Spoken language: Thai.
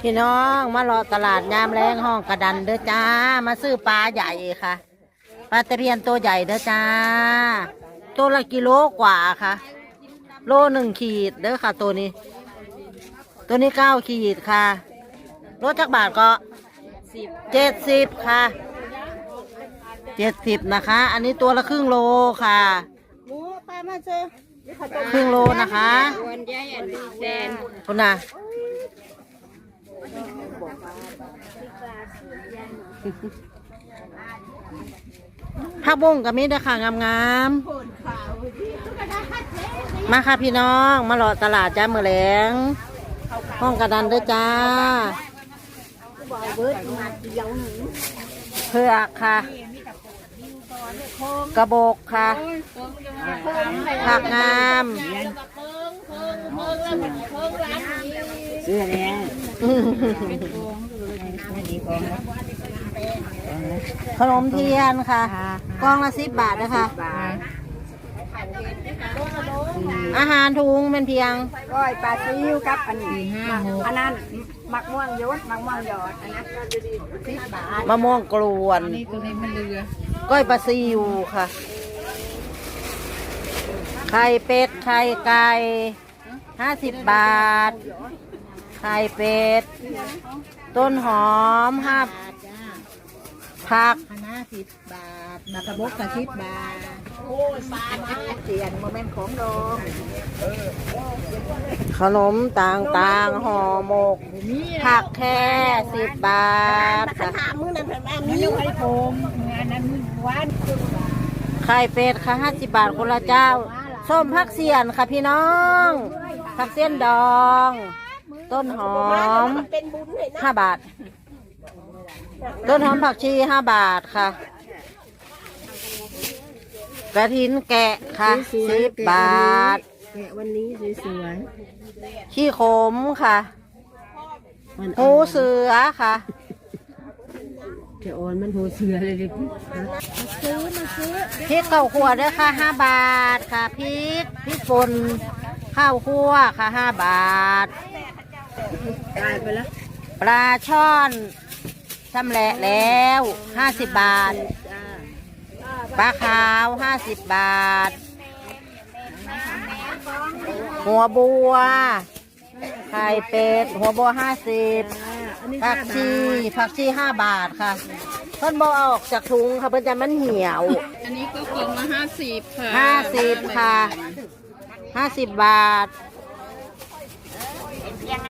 พี่น้องมารอตลาดยามแรงห้องกระดันเด้อจ้า มาซื้อปลาใหญ่ค่ะปลาตะเพียนตัวใหญ่เด้อจ้า ตัวละกิโลกว่าค่ะ โลหนึ่งขีดเด้อค่ะ ตัวนี้ ตัวนี้เก้าขีดค่ะรถจักรบาทก็เจ็ดสิบค่ะเจ็ดสิบนะคะ อันนี้ตัวละครึ่งโลค่ะหมูปลามาเจอครึ่งโลนะคะวันใหญ่อันดีแดนคุณน่ะ ผักบุ้งกับมีด้อค่ะงามๆมาค่ะพี่น้องมาหล่อตลาดจ้ามือแหลงห้องกระดันด้อจ้าเผือกค่ะ กระบกค่ะผักงามเสื้อแดง ขนมเทียนค่ะ กล่องละสิบบาทนะคะบาทอาหารถุงเป็นเพียงก้อยปลาซิวกับอันนี้อันนั้นมักม่วงยศมักม่วงหยอดอันนั้นสิบบาทมะม่วงกลวนนี่ตัวนี้มันเรือก้อยปลาซิวค่ะ ไข่เป็ดไข่ไก่ห้าสิบบาท ไข่เป็ด ต้นหอมห้าผักคณะสิบบาทบักกระบกกะสิบบาท โอ้ยปลาเสียนโมเมนต์ของดองขนมต่างๆห่อหมก ผักแค่สิบบาทค่ะถามมือนั้นเพิ่นว่ามีไข่โฟมงานนั้นหวานไข่เป็ดค่ะห้าสิบบาทคนละเจ้า ส้มผักเสียนค่ะพี่น้องผักเสียนดอง ต้นหอมเป็นบุญเลยนะห้าบาท ต้นหอมผักชีห้าบาทค่ะ กระถินแกะค่ะสิบบาท แกะวันนี้สวยขี้ขมค่ะๆมันหูเสือค่ะจะโอนมันหูเสือเลยดิซื้อมาซื้อพริกข้าวคั่วด้วยค่ะห้าบาทค่ะพริกพริกป่นข้าวคั่วค่ะห้าบาท ตายไปแล้ว ปลาช่อนชำแหละแล้วห้าสิบบาทจ้าปลาขาวห้าสิบบาท หัวบัว ไข่เป็ด หัวบัวห้าสิบอันนี้ผักชีผักชีห้าบาทค่ะเพิ่นบอออกจากถุงค่ะเพิ่นจะมันเหี่ยว อันนี้ก็กล่องละห้าสิบค่ะห้าสิบค่ะห้าสิบบาทอ